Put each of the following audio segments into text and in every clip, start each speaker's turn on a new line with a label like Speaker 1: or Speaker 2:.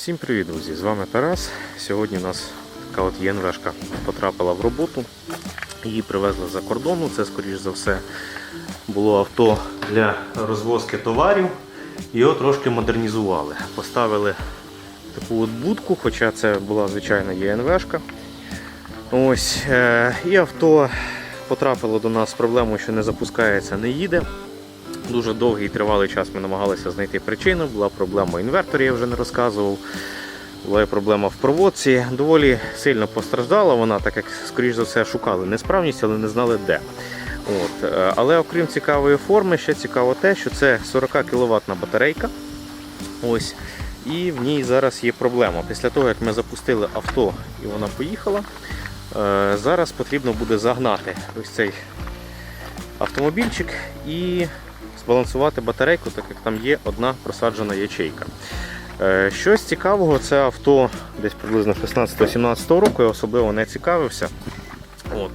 Speaker 1: Всім привіт, друзі! З вами Тарас. Сьогодні у нас така от ЄНВшка потрапила в роботу. Її привезли за кордону. Це, скоріш за все, було авто для розвозки товарів. Його трошки модернізували. Поставили таку от будку, хоча це була звичайна ЄНВшка. Ось, е, і авто потрапило до нас з проблемою, що не запускається, не їде. Дуже довгий і тривалий час ми намагалися знайти причину. Була проблема в інверторі, я вже не розказував. Була проблема в проводці. Доволі сильно постраждала вона, так як, скоріш за все, шукали несправність, але не знали де. От. е, Але окрім цікавої форми, ще цікаво те, що це 40 кВт батарейка. Ось. І в ній зараз є проблема. Після того, як ми запустили авто і вона поїхала, е, зараз потрібно буде загнати ось цей автомобільчик і збалансувати батарейку, так як там є одна просаджена ячейка. Е, Щось цікавого, це авто десь приблизно 16-17 року, я особливо не цікавився. От.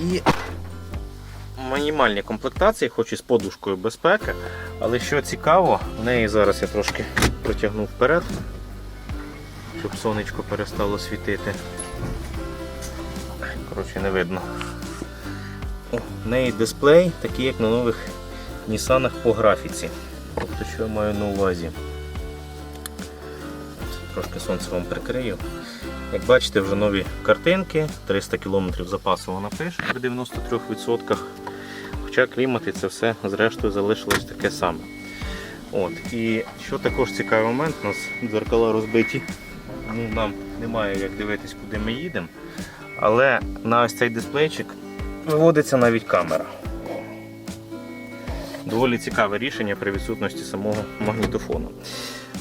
Speaker 1: І мінімальні комплектації, хоч і з подушкою безпеки, але що цікаво, в неї зараз я трошки протягнув вперед, щоб сонечко перестало світити. Коротше, не видно. В неї дисплей, такий як на нових Нісанах по графіці. Тобто, що я маю на увазі? Трошки сонце вам прикрию. Як бачите, вже нові картинки, 300 км запасу вона пише при 93%. Хоча клімат і це все зрештою залишилось таке саме. От. І що також цікавий момент, у нас дзеркала розбиті. Ну, Нам немає як дивитись, куди ми їдемо. Але на ось цей дисплейчик виводиться навіть камера. Доволі цікаве рішення при відсутності самого магнітофону.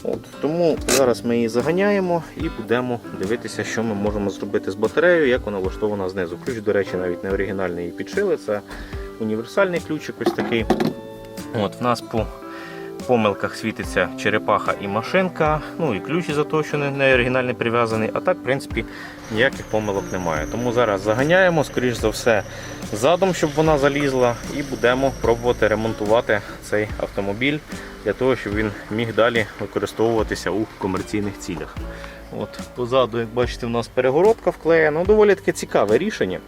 Speaker 1: От, тому зараз ми її заганяємо і будемо дивитися, що ми можемо зробити з батареєю, як вона влаштована знизу. Ключ, до речі, навіть не оригінальний її підшили, це універсальний ключик ось такий. От, В нас по помилках світиться черепаха і машинка, ну і ключ за те, що не, не оригінальний прив'язаний, а так, в принципі, ніяких помилок немає. Тому зараз заганяємо, скоріш за все, задом, щоб вона залізла, і будемо пробувати ремонтувати цей автомобіль для того, щоб він міг далі використовуватися у комерційних цілях. От, Позаду, як бачите, у нас перегородка вклеєна. Ну, доволі таке цікаве рішення.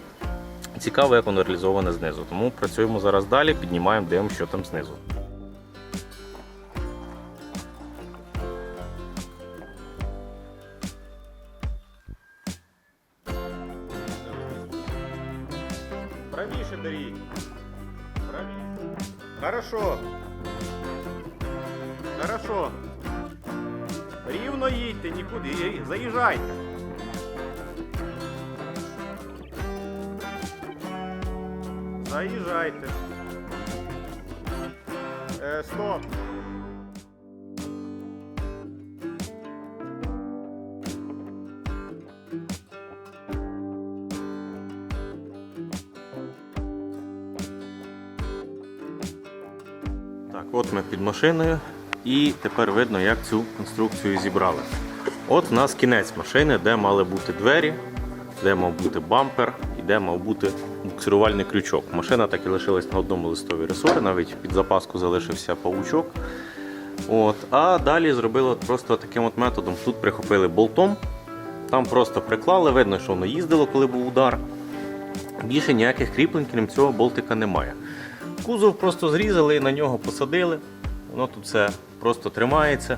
Speaker 1: Цікаво, як воно реалізоване знизу. Тому працюємо зараз далі, піднімаємо, дивимося, що там знизу. Заїжджайте. Заїжджайте. Е, стоп. Так, от ми під машиною і тепер видно, як цю конструкцію зібрали. От в нас кінець машини, де мали бути двері, де мав бути бампер і де мав бути буксирувальний крючок. Машина так і лишилась на одному листові ресорі, навіть під запаску залишився паучок. От, а далі зробили просто таким от методом. Тут прихопили болтом, там просто приклали, видно, що воно їздило, коли був удар. Більше ніяких кріплень, крім цього, болтика немає. Кузов просто зрізали і на нього посадили. Воно тут все просто тримається.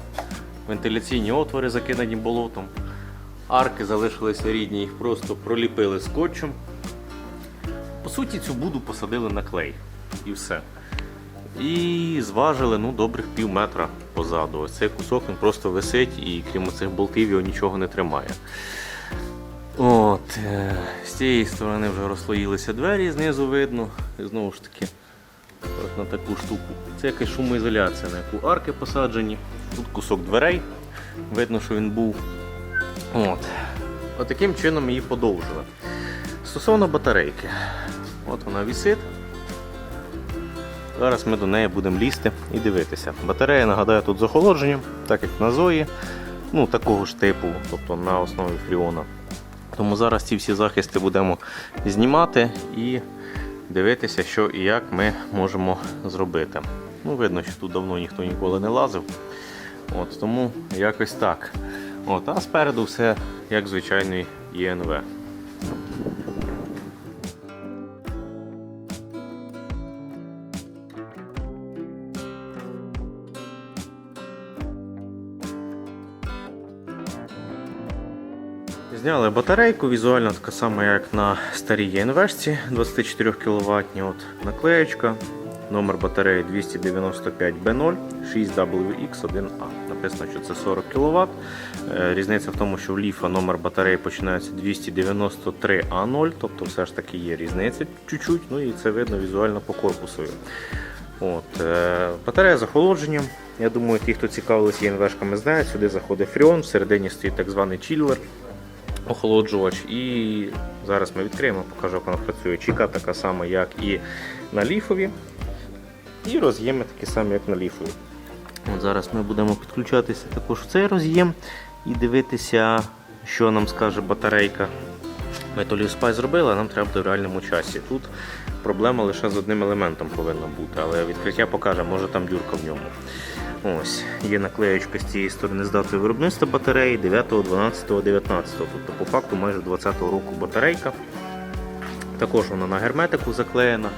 Speaker 1: Вентиляційні отвори закидані болотом. Арки залишилися рідні, їх просто проліпили скотчем. По суті, цю буду посадили на клей. І все. І зважили ну, добрих пів метра позаду. Ось цей кусок він просто висить і крім цих болтів його нічого не тримає. От, е, з цієї сторони вже розслоїлися двері, знизу видно. І знову ж таки, на таку штуку. Це якась шумоізоляція, на яку арки посаджені. Тут кусок дверей. Видно, що він був. От. От чином її подовжили. Стосовно батарейки. От вона висить. Зараз ми до неї будемо лізти і дивитися. Батарея, нагадаю, тут з охолодженням, так як на Зої, ну такого ж типу, тобто на основі фріона. Тому зараз ці всі захисти будемо знімати і дивитися, що і як ми можемо зробити. Ну, Видно, що тут давно ніхто ніколи не лазив. От, тому якось так. От, а спереду все як звичайний ЄНВ. Зняли батарейку, візуально така сама, як на старій ЄНВшці 24 кВт. Наклеєчка, номер батареї 295B0 6WX1A. Написано, що це 40 кВт. Різниця в тому, що в ліфа номер батареї починається 293A0, тобто все ж таки є різниця чуть-чуть, ну і це видно візуально по корпусу. От, е, батарея з охолодженням. Я думаю, ті, хто цікавились ЄНВшками, знають, сюди заходить фріон, всередині стоїть так званий чіллер охолоджувач. І зараз ми відкриємо, покажу, як вона працює. Чіка така сама, як і на ліфові. І роз'єми такі самі, як на ліфові. От зараз ми будемо підключатися також в цей роз'єм і дивитися, що нам скаже батарейка. Ми то LiveSpy зробили, а нам треба в реальному часі. Тут проблема лише з одним елементом повинна бути, але відкриття покаже, може там дюрка в ньому. Ось, є наклеєчка з цієї сторони з датою виробництва батареї 9, 12, 19. Тобто, по факту майже 20-го року батарейка. Також вона на герметику заклеєна.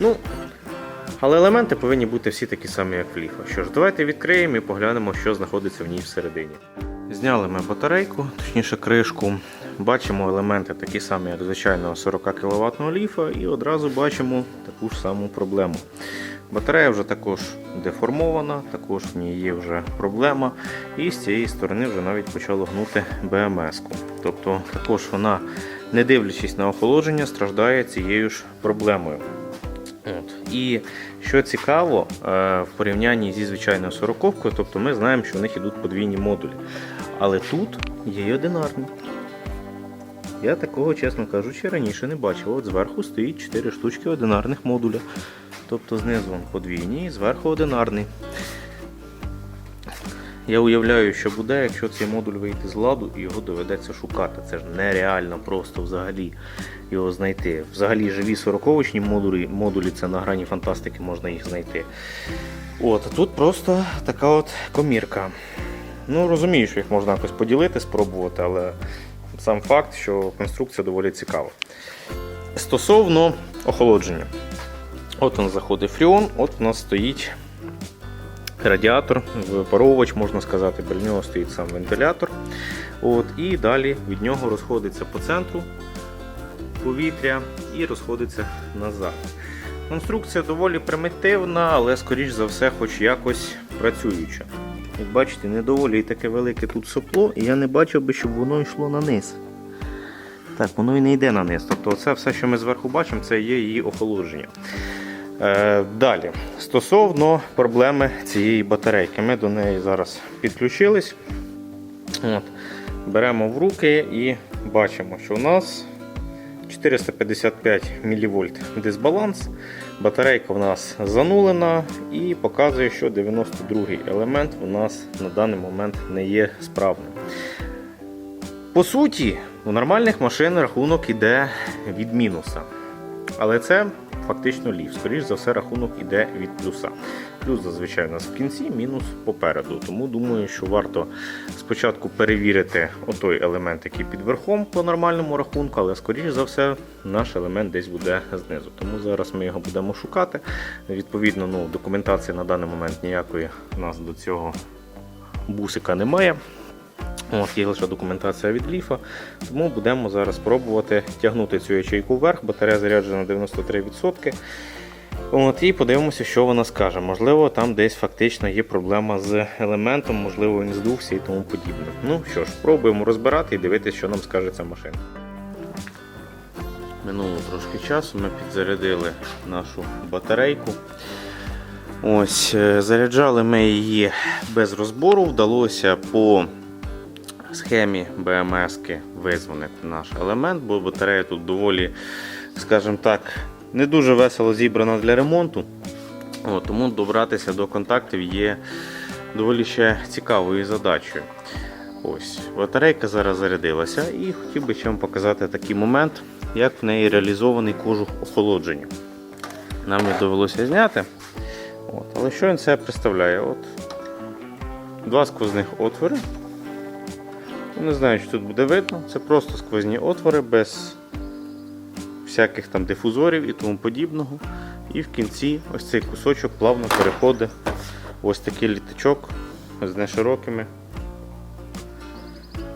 Speaker 1: Ну, але елементи повинні бути всі такі самі, як в ліфа. Що ж, давайте відкриємо і поглянемо, що знаходиться в ній всередині. Зняли ми батарейку, точніше кришку. Бачимо елементи такі самі, як звичайного 40 кВт ліфа, і одразу бачимо таку ж саму проблему. Батарея вже також деформована, також в ній є вже проблема. І з цієї сторони вже навіть почало гнути БМС-ку. Тобто також вона, не дивлячись на охолодження, страждає цією ж проблемою. От. І що цікаво, е, в порівнянні зі звичайною сороковкою, тобто ми знаємо, що в них йдуть подвійні модулі. Але тут є й одинарні. Я такого, чесно кажучи, раніше не бачив. От зверху стоїть 4 штучки одинарних модуля. Тобто знизу він подвійний, зверху одинарний. Я уявляю, що буде, якщо цей модуль вийти з ладу і його доведеться шукати. Це ж нереально просто взагалі його знайти. Взагалі живі 40-очні модулі, модулі це на грані фантастики можна їх знайти. От, а тут просто така от комірка. Ну, розумію, що їх можна якось поділити, спробувати, але сам факт, що конструкція доволі цікава. Стосовно охолодження. От він заходить фріон, от у нас стоїть радіатор, випаровувач, можна сказати, біля нього стоїть сам вентилятор. От, І далі від нього розходиться по центру повітря і розходиться назад. Конструкція доволі примітивна, але, скоріш за все, хоч якось працююча. Як бачите, не доволі таке велике тут сопло, і я не бачив би, щоб воно йшло на низ. Так, воно і не йде на низ. Тобто це все, що ми зверху бачимо, це є її охолодження. Е, Далі, стосовно проблеми цієї батарейки, ми до неї зараз підключились. От. Беремо в руки і бачимо, що у нас 455 мВ дисбаланс. Батарейка в нас занулена і показує, що 92-й елемент у нас на даний момент не є справним. По суті, у нормальних машин рахунок іде від мінуса. Але це фактично лів. Скоріше за все, рахунок іде від плюса. Плюс зазвичай у нас в кінці, мінус попереду. Тому думаю, що варто спочатку перевірити отой елемент, який під верхом по нормальному рахунку, але скоріш за все наш елемент десь буде знизу. Тому зараз ми його будемо шукати. Відповідно, ну, документації на даний момент ніякої у нас до цього бусика немає. От, Є лише документація від ліфа, тому будемо зараз пробувати тягнути цю ячейку вверх. Батарея заряджена на 93%. От, І подивимося, що вона скаже. Можливо, там десь фактично є проблема з елементом, можливо, він здувся і тому подібне. Ну що ж, пробуємо розбирати і дивитися, що нам скаже ця машина. Минуло трошки часу, ми підзарядили нашу батарейку. Ось, е, Заряджали ми її без розбору, вдалося по схемі БМС визвонити наш елемент, бо батарея тут доволі, скажімо так, не дуже весело зібрана для ремонту. О, тому добратися до контактів є доволі ще цікавою задачею. Ось, Батарейка зараз зарядилася і хотів би ще вам показати такий момент, як в неї реалізований кожух охолодження. Нам його довелося зняти. От, але що він себе представляє? От, два сквозних отвори. Не знаю, чи тут буде видно. Це просто сквозні отвори без всяких там дифузорів і тому подібного. І в кінці ось цей кусочок плавно переходить ось такий літачок з неширокими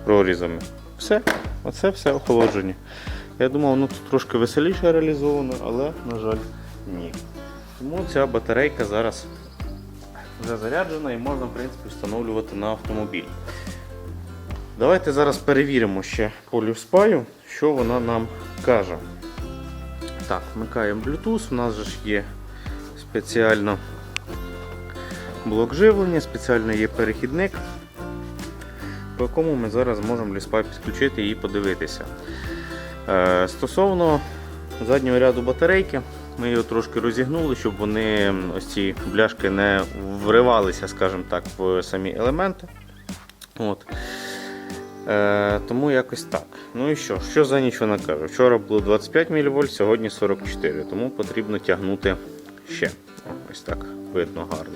Speaker 1: прорізами. Все, оце все охолодження. Я думав, воно тут трошки веселіше реалізовано, але, на жаль, ні. Тому ця батарейка зараз вже заряджена і можна, в принципі, встановлювати на автомобіль. Давайте зараз перевіримо ще по люфспаю, що вона нам каже. Так, вмикаємо Bluetooth, у нас же ж є спеціально блок живлення, спеціально є перехідник, по якому ми зараз можемо люфспай підключити і подивитися. Е, Стосовно заднього ряду батарейки, ми його трошки розігнули, щоб вони ось ці бляшки не вривалися, скажімо так, в самі елементи. От. Е, тому якось так. Ну і що? Що за ніч вона каже? Вчора було 25 мВ, сьогодні 44, тому потрібно тягнути ще. Ось так видно гарно.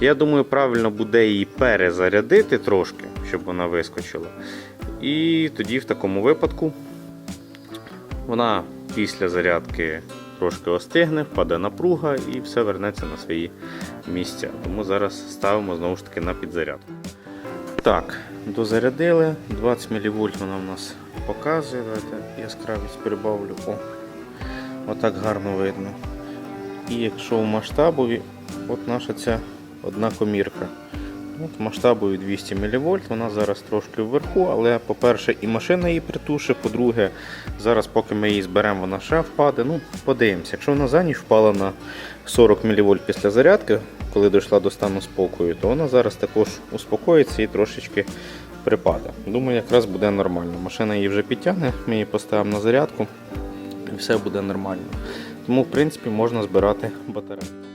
Speaker 1: Я думаю, правильно буде її перезарядити трошки, щоб вона вискочила. І тоді в такому випадку вона після зарядки трошки остигне, впаде напруга і все вернеться на свої місця. Тому зараз ставимо знову ж таки на підзарядку. Так, дозарядили. 20 мВ вона в нас показує. Давайте яскравість прибавлю. О, отак гарно видно. І якщо в масштабові, от наша ця одна комірка. От масштабові 200 мВ, вона зараз трошки вверху, але по-перше, і машина її притушить, по-друге, зараз, поки ми її зберемо, вона ще впаде. Ну, подивимося. Якщо вона за ніч впала на 40 мВ після зарядки, коли дійшла до стану спокою, то вона зараз також успокоїться і трошечки припаде. Думаю, якраз буде нормально. Машина її вже підтягне, ми її поставимо на зарядку і все буде нормально. Тому, в принципі, можна збирати батарею.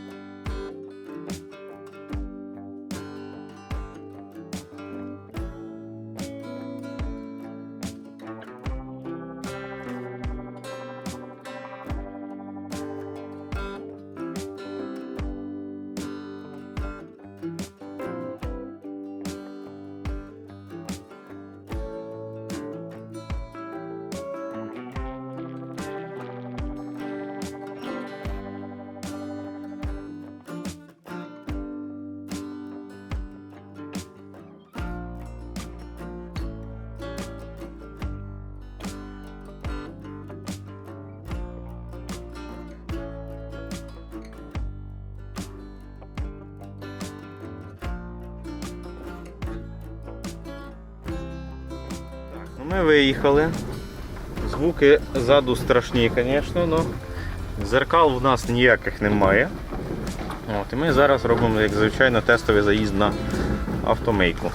Speaker 1: Ми виїхали. Звуки ззаду страшні, звісно, але зеркал в нас ніяких немає. От, і ми зараз робимо, як звичайно, тестовий заїзд на автомейку.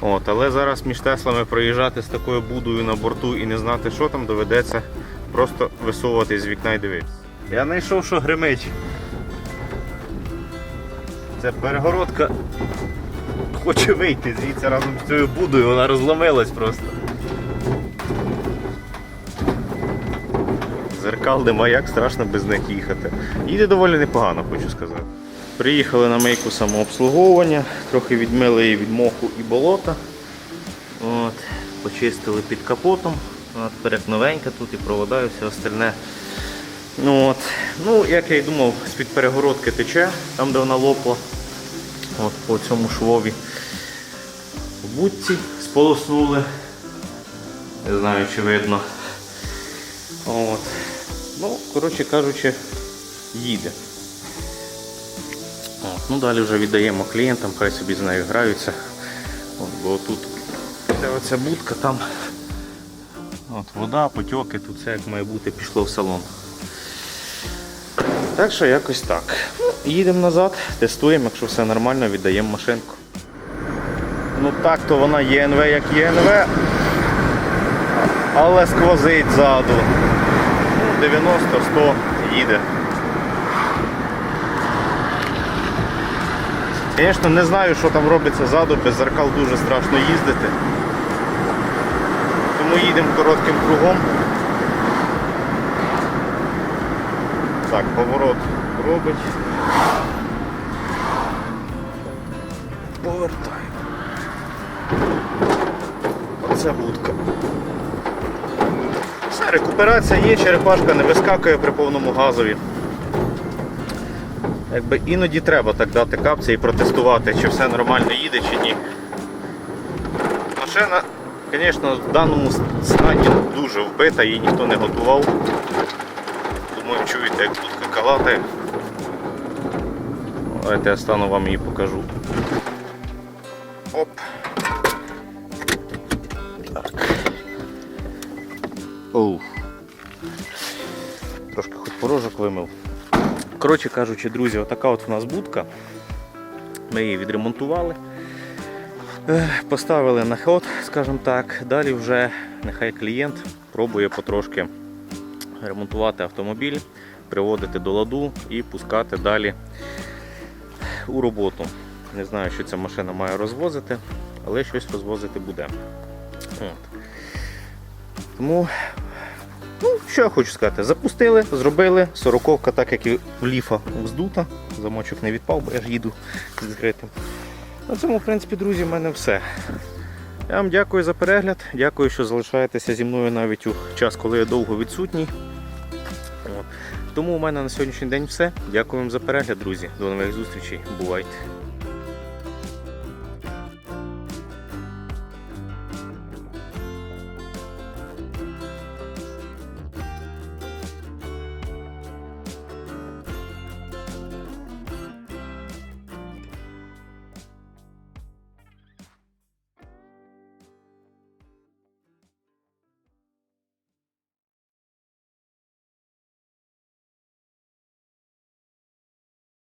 Speaker 1: От, але зараз між Теслами проїжджати з такою будою на борту і не знати, що там, доведеться просто висовувати з вікна і дивитися. Я знайшов, що гримить. Це перегородка хоче вийти звідси разом з цією будою, вона розломилась просто. Зеркал нема, як страшно без них їхати. Їде доволі непогано, хочу сказати. Приїхали на мийку самообслуговування, трохи відмили її від моху і болота. От, почистили під капотом. Тепер як новенька, тут і провода, і все остальне. Ну, от. ну, як я й думав, з-під перегородки тече, там де вона лопла. От по цьому швові. В будці сполоснули. Не знаю, чи видно. От. Ну, коротше кажучи, їде. От. Ну, далі вже віддаємо клієнтам, хай собі з нею граються. От, бо тут оця будка, там от, вода, потьоки, тут все як має бути, пішло в салон. Так що якось так. Ну, їдемо назад, тестуємо, якщо все нормально, віддаємо машинку. Ну так, то вона ЄНВ як ЄНВ, але сквозить ззаду. 90-100 їде. Звісно, не знаю, що там робиться ззаду, без зеркал дуже страшно їздити. Тому їдемо коротким кругом. Так, поворот робить. Повертаємо. Оце будка. Все, рекуперація є, черепашка не вискакує при повному газові. Якби іноді треба так дати капці і протестувати, чи все нормально їде, чи ні. Машина, звісно, в даному стані дуже вбита, її ніхто не готував. Думаю, чуєте, як будка калати. Давайте я стану вам її покажу. Оп. Оу. Трошки хоч порожок вимив. Коротше кажучи, друзі, отака от у нас будка. Ми її відремонтували. Е, Поставили на ход, скажімо так. Далі вже нехай клієнт пробує потрошки ремонтувати автомобіль, приводити до ладу і пускати далі у роботу. Не знаю, що ця машина має розвозити, але щось розвозити буде. От. Тому, ну, що я хочу сказати, запустили, зробили. Сороковка, так як і в ліфа вздута. Замочок не відпав, бо я ж їду з відкритим. На цьому, в принципі, друзі, в мене все. Я вам дякую за перегляд. Дякую, що залишаєтеся зі мною навіть у час, коли я довго відсутній. Тому у мене на сьогоднішній день все. Дякую вам за перегляд, друзі. До нових зустрічей. Бувайте!